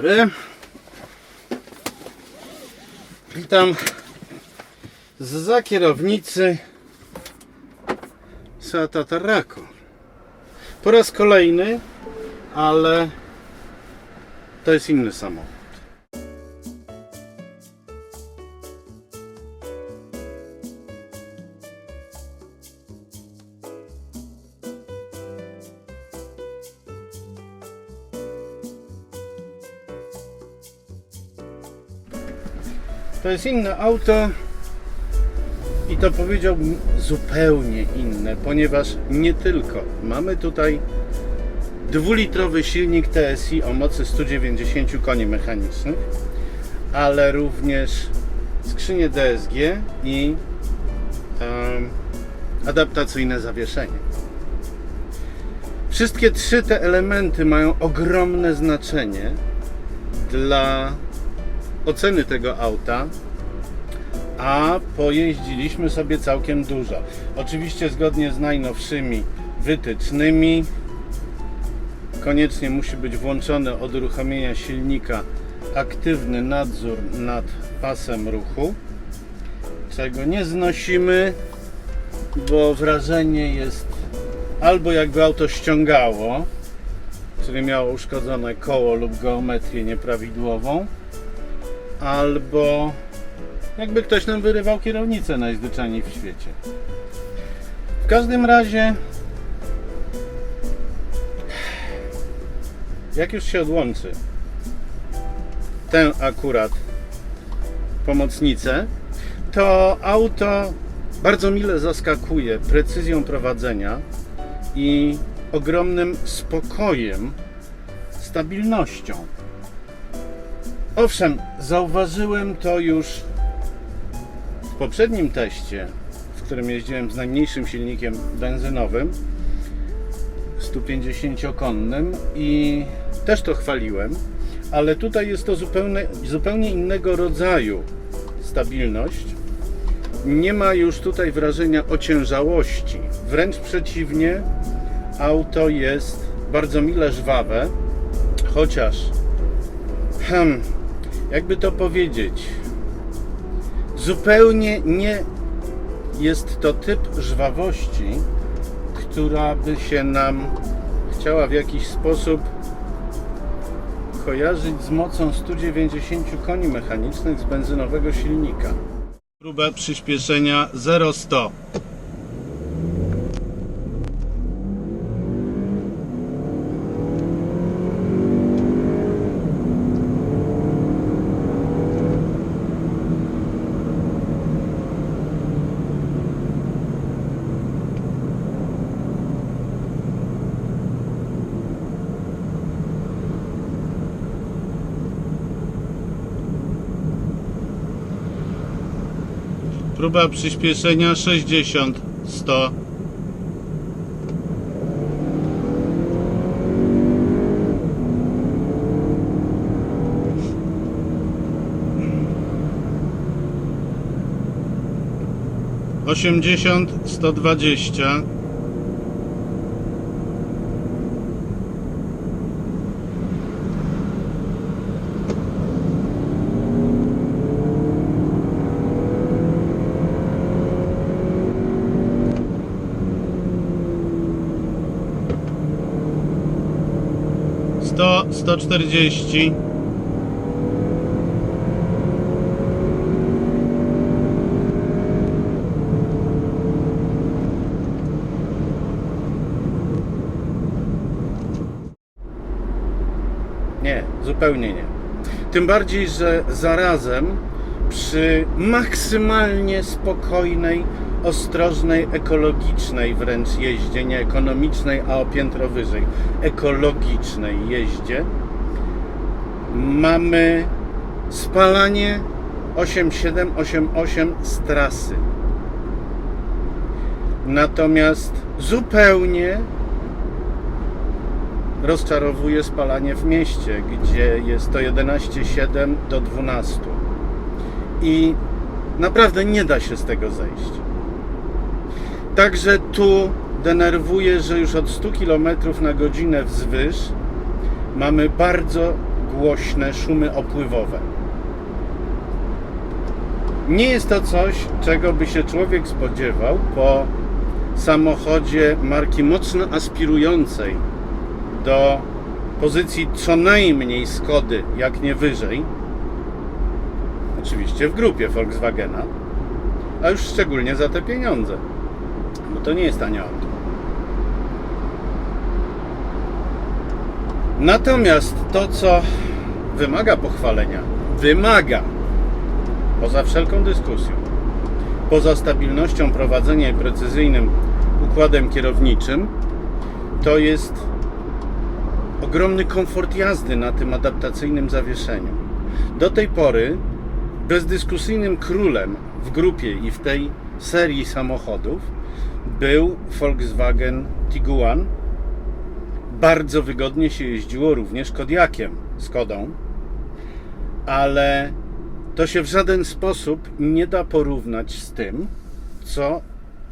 dobry. Witam za kierownicy Seata Tarraco. Po raz kolejny, ale to jest inny samochód. To jest inne auto i to powiedziałbym zupełnie inne, ponieważ nie tylko mamy tutaj dwulitrowy silnik TSI o mocy 190 koni mechanicznych, ale również skrzynię DSG i adaptacyjne zawieszenie. Wszystkie trzy te elementy mają ogromne znaczenie dla oceny tego auta, a pojeździliśmy sobie całkiem dużo. Oczywiście zgodnie z najnowszymi wytycznymi koniecznie musi być włączony od uruchomienia silnika aktywny nadzór nad pasem ruchu, czego nie znosimy, bo wrażenie jest albo jakby auto ściągało, czyli miało uszkodzone koło lub geometrię nieprawidłową, albo jakby ktoś nam wyrywał kierownicę najzwyczajniej w świecie. W każdym razie, jak już się odłączy tę akurat pomocnicę, to auto bardzo mile zaskakuje precyzją prowadzenia i ogromnym spokojem, stabilnością. Owszem, zauważyłem to już w poprzednim teście, w którym jeździłem z najmniejszym silnikiem benzynowym, 150-konnym i też to chwaliłem, ale tutaj jest to zupełnie, zupełnie innego rodzaju stabilność. Nie ma już tutaj wrażenia ociężałości. Wręcz przeciwnie, auto jest bardzo mile żwawe, chociaż Hmm, jakby to powiedzieć, zupełnie nie jest to typ żwawości, która by się nam chciała w jakiś sposób kojarzyć z mocą 190 koni mechanicznych z benzynowego silnika. Próbę przyspieszenia 0-100. Próba przyspieszenia 60, 100. Osiemdziesiąt, sto dwadzieścia. Sto, sto czterdzieści. Nie, zupełnie nie. Tym bardziej, że zarazem przy maksymalnie spokojnej, ostrożnej, ekologicznej wręcz jeździe, nie ekonomicznej, a o piętro wyżej, ekologicznej jeździe, mamy spalanie 8788 z trasy. Natomiast zupełnie rozczarowuje spalanie w mieście, gdzie jest to 11,7 do 12. I naprawdę nie da się z tego zejść. Także tu denerwuje, że już od 100 km na godzinę wzwyż mamy bardzo głośne szumy opływowe. Nie jest to coś, czego by się człowiek spodziewał po samochodzie marki mocno aspirującej do pozycji co najmniej Skody, jak nie wyżej. Oczywiście w grupie Volkswagena, a już szczególnie za te pieniądze, bo to nie jest tanie auto. Natomiast to, co wymaga pochwalenia, wymaga, poza wszelką dyskusją, poza stabilnością prowadzenia i precyzyjnym układem kierowniczym, to jest ogromny komfort jazdy na tym adaptacyjnym zawieszeniu. Do tej pory bezdyskusyjnym królem w grupie i w tej serii samochodów był Volkswagen Tiguan. Bardzo wygodnie się jeździło również Kodiakiem, Skodą, ale to się w żaden sposób nie da porównać z tym, co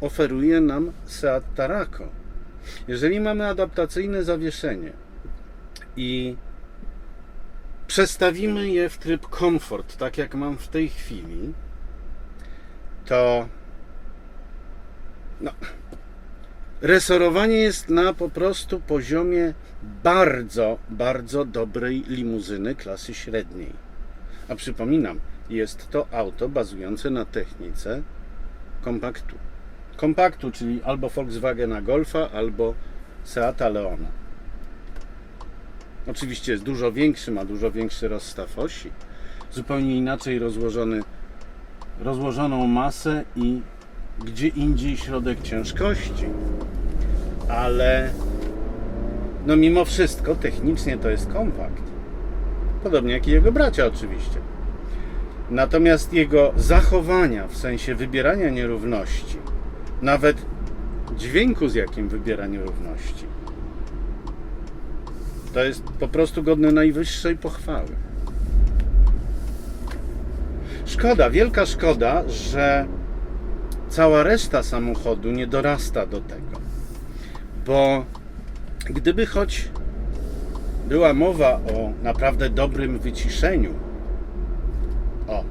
oferuje nam Seat Tarako. Jeżeli mamy adaptacyjne zawieszenie i przestawimy je w tryb komfort, tak jak mam w tej chwili, to no, resorowanie jest na po prostu poziomie bardzo, bardzo dobrej limuzyny klasy średniej. A przypominam, jest to auto bazujące na technice kompaktu. Kompaktu, czyli albo Volkswagena Golfa, albo Seata Leona. Oczywiście jest dużo większy, ma dużo większy rozstaw osi, zupełnie inaczej rozłożony, rozłożoną masę i gdzie indziej środek ciężkości. Ale no mimo wszystko technicznie to jest kompakt. Podobnie jak i jego bracia oczywiście. Natomiast jego zachowania w sensie wybierania nierówności, nawet dźwięku z jakim wybiera nierówności, to jest po prostu godne najwyższej pochwały. Szkoda, wielka szkoda, że cała reszta samochodu nie dorasta do tego. Bo gdyby choć była mowa o naprawdę dobrym wyciszeniu, o.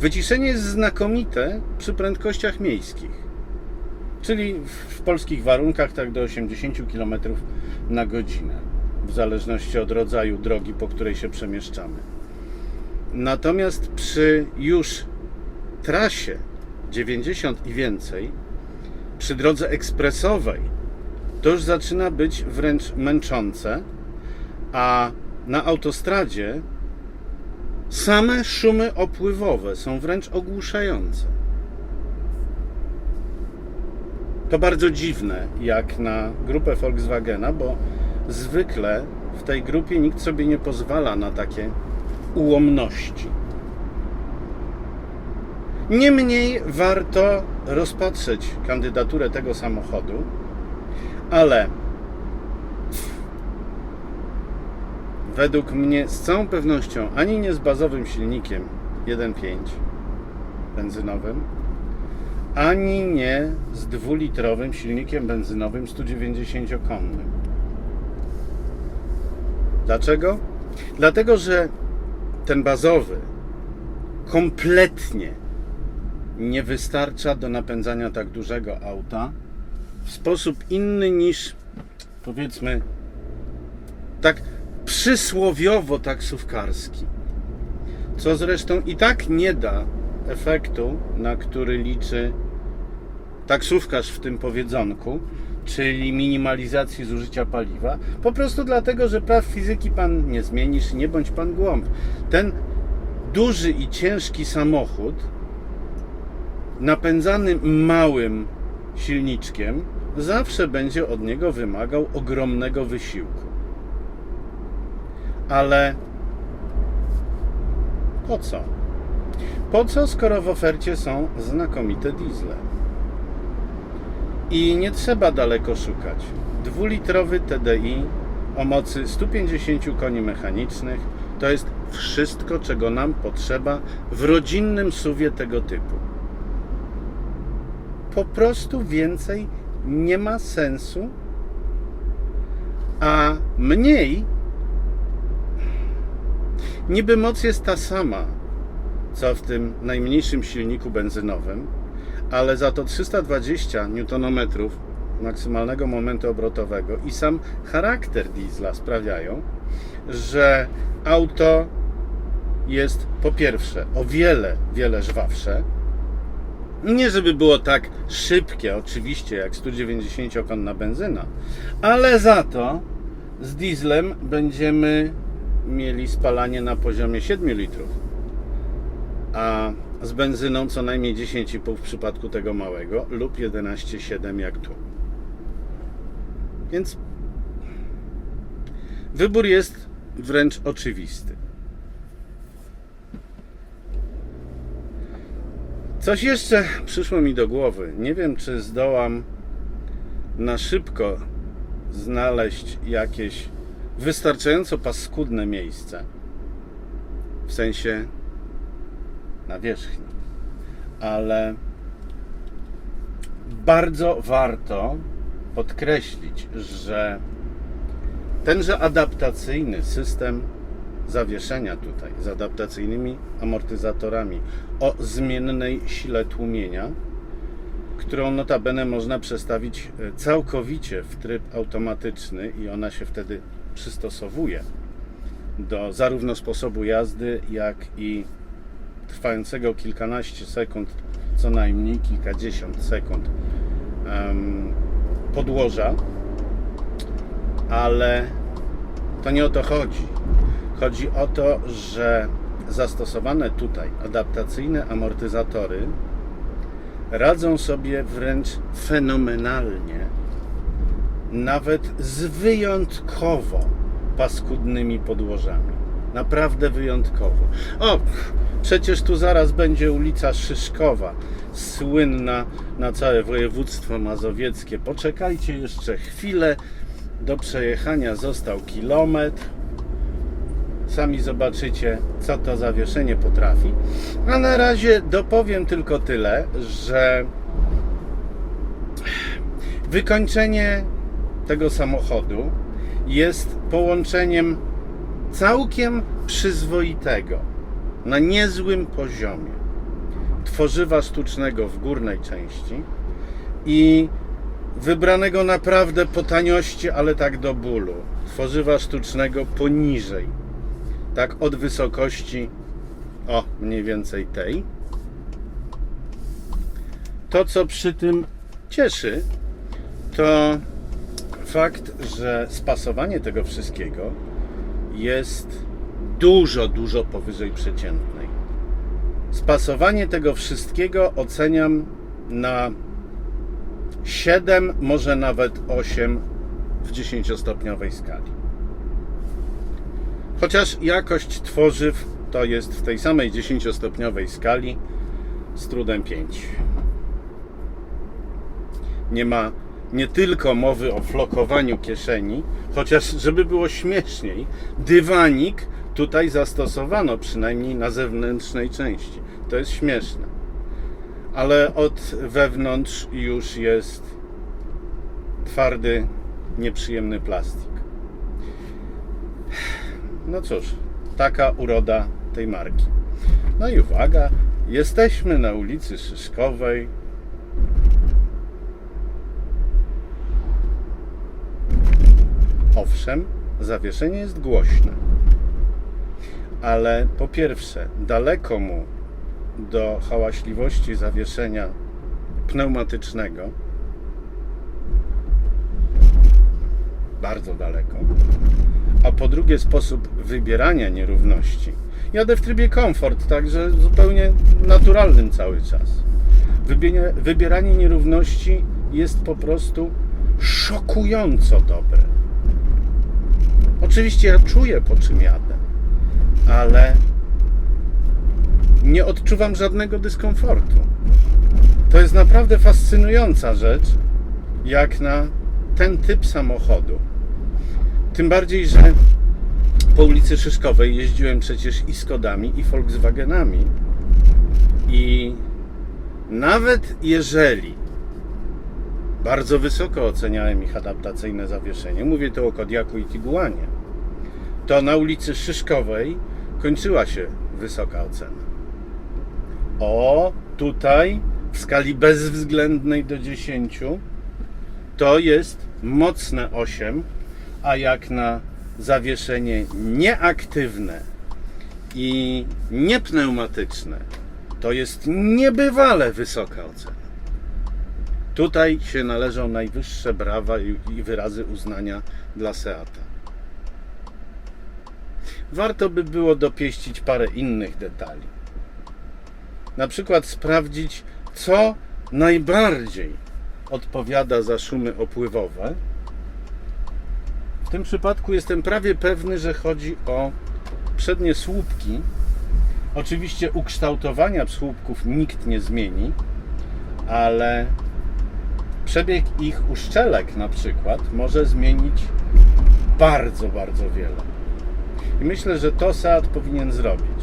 Wyciszenie jest znakomite przy prędkościach miejskich. Czyli w, polskich warunkach tak do 80 km na godzinę, w zależności od rodzaju drogi, po której się przemieszczamy. Natomiast przy już trasie 90 i więcej, przy drodze ekspresowej, to już zaczyna być wręcz męczące, a na autostradzie same szumy opływowe są wręcz ogłuszające. To bardzo dziwne, jak na grupę Volkswagena, bo zwykle w tej grupie nikt sobie nie pozwala na takie ułomności. Niemniej warto rozpatrzeć kandydaturę tego samochodu, ale według mnie z całą pewnością ani nie z bazowym silnikiem 1.5 benzynowym, ani nie z dwulitrowym silnikiem benzynowym 190-konnym. Dlaczego? Dlatego, że ten bazowy kompletnie nie wystarcza do napędzania tak dużego auta w sposób inny niż powiedzmy tak przysłowiowo taksówkarski. Co zresztą i tak nie da efektu, na który liczy taksówkarz w tym powiedzonku, czyli minimalizacji zużycia paliwa, po prostu dlatego, że praw fizyki pan nie zmienisz, nie bądź pan głąb. Ten duży i ciężki samochód napędzany małym silniczkiem zawsze będzie od niego wymagał ogromnego wysiłku. Ale po co? Po co, skoro w ofercie są znakomite diesle? I nie trzeba daleko szukać. Dwulitrowy TDI o mocy 150 koni mechanicznych to jest wszystko, czego nam potrzeba w rodzinnym suwie tego typu. Po prostu więcej nie ma sensu, a mniej Niby moc jest ta sama, co w tym najmniejszym silniku benzynowym, ale za to 320 Nm maksymalnego momentu obrotowego i sam charakter diesla sprawiają, że auto jest po pierwsze o wiele, wiele żwawsze. Nie żeby było tak szybkie, oczywiście, jak 190-konna benzyna, ale za to z dieslem będziemy mieli spalanie na poziomie 7 litrów, a z benzyną co najmniej 10,5 w przypadku tego małego lub 11,7 jak tu. Więc wybór jest wręcz oczywisty. Coś jeszcze przyszło mi do głowy. Nie wiem, czy zdołam na szybko znaleźć jakieś wystarczająco paskudne miejsce. W sensie na wierzchni. Ale bardzo warto podkreślić, że tenże adaptacyjny system zawieszenia tutaj z adaptacyjnymi amortyzatorami o zmiennej sile tłumienia, którą notabene można przestawić e, całkowicie w tryb automatyczny i ona się wtedy przystosowuje do zarówno sposobu jazdy, jak i trwającego kilkanaście sekund, co najmniej kilkadziesiąt sekund podłoża, ale to nie o to chodzi. Chodzi o to, że zastosowane tutaj adaptacyjne amortyzatory radzą sobie wręcz fenomenalnie, nawet z wyjątkowo paskudnymi podłożami. Naprawdę wyjątkowo. O, przecież tu zaraz będzie ulica Szyszkowa, słynna na całe województwo mazowieckie. Poczekajcie jeszcze chwilę. Do przejechania został kilometr. Sami zobaczycie, co to zawieszenie potrafi. A na razie dopowiem tylko tyle, że wykończenie tego samochodu jest połączeniem całkiem przyzwoitego, na niezłym poziomie tworzywa sztucznego w górnej części i wybranego naprawdę po taniości, ale tak do bólu, tworzywa sztucznego poniżej, tak od wysokości, o mniej więcej tej. To, co przy tym cieszy, to fakt, że spasowanie tego wszystkiego jest dużo, dużo powyżej przeciętnej. Spasowanie tego wszystkiego oceniam na 7, może nawet 8 w 10-stopniowej skali. Chociaż jakość tworzyw to jest w tej samej 10-stopniowej skali z trudem 5. Nie ma nie tylko mowy o flokowaniu kieszeni, chociaż żeby było śmieszniej, dywanik tutaj zastosowano przynajmniej na zewnętrznej części. To jest śmieszne. Ale od wewnątrz już jest twardy, nieprzyjemny plastik. No cóż, taka uroda tej marki. No i uwaga, jesteśmy na ulicy Szyszkowej. Owszem, zawieszenie jest głośne, ale po pierwsze, daleko mu do hałaśliwości zawieszenia pneumatycznego, bardzo daleko, a po drugie sposób wybierania nierówności. Jadę w trybie komfort, także zupełnie naturalnym cały czas. Wybie- Wybieranie nierówności jest po prostu szokująco dobre. Oczywiście ja czuję po czym jadę, ale nie odczuwam żadnego dyskomfortu. To jest naprawdę fascynująca rzecz, jak na ten typ samochodu. Tym bardziej, że po ulicy Szyszkowej jeździłem przecież i Skodami, i Volkswagenami. I nawet jeżeli bardzo wysoko oceniałem ich adaptacyjne zawieszenie, mówię tu o Kodiaku i Tiguanie, to na ulicy Szyszkowej kończyła się wysoka ocena. O, tutaj w skali bezwzględnej do 10 to jest mocne 8, a jak na zawieszenie nieaktywne i niepneumatyczne, to jest niebywale wysoka ocena. Tutaj się należą najwyższe brawa i wyrazy uznania dla Seata. Warto by było dopieścić parę innych detali. Na przykład sprawdzić, co najbardziej odpowiada za szumy opływowe. Tym przypadku jestem prawie pewny, że chodzi o przednie słupki. Oczywiście ukształtowania słupków nikt nie zmieni, ale przebieg ich uszczelek na przykład może zmienić bardzo, bardzo wiele. I myślę, że to Seat powinien zrobić.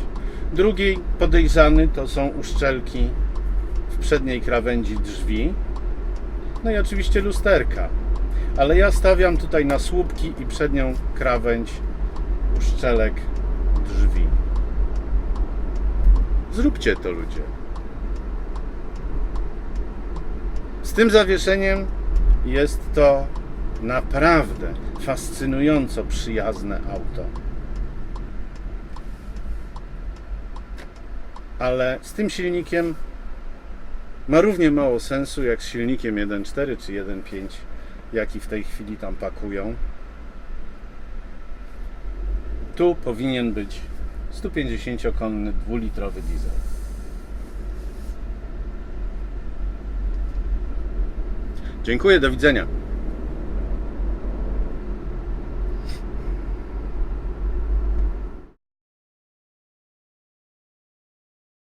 Drugi podejrzany to są uszczelki w przedniej krawędzi drzwi. No i oczywiście lusterka. Ale ja stawiam tutaj na słupki i przednią krawędź uszczelek drzwi. Zróbcie to ludzie. Z tym zawieszeniem jest to naprawdę fascynująco przyjazne auto. Ale z tym silnikiem ma równie mało sensu jak z silnikiem 1.4 czy 1.5, jaki w tej chwili tam pakują. Tu powinien być 150-konny dwulitrowy diesel. Dziękuję, do widzenia.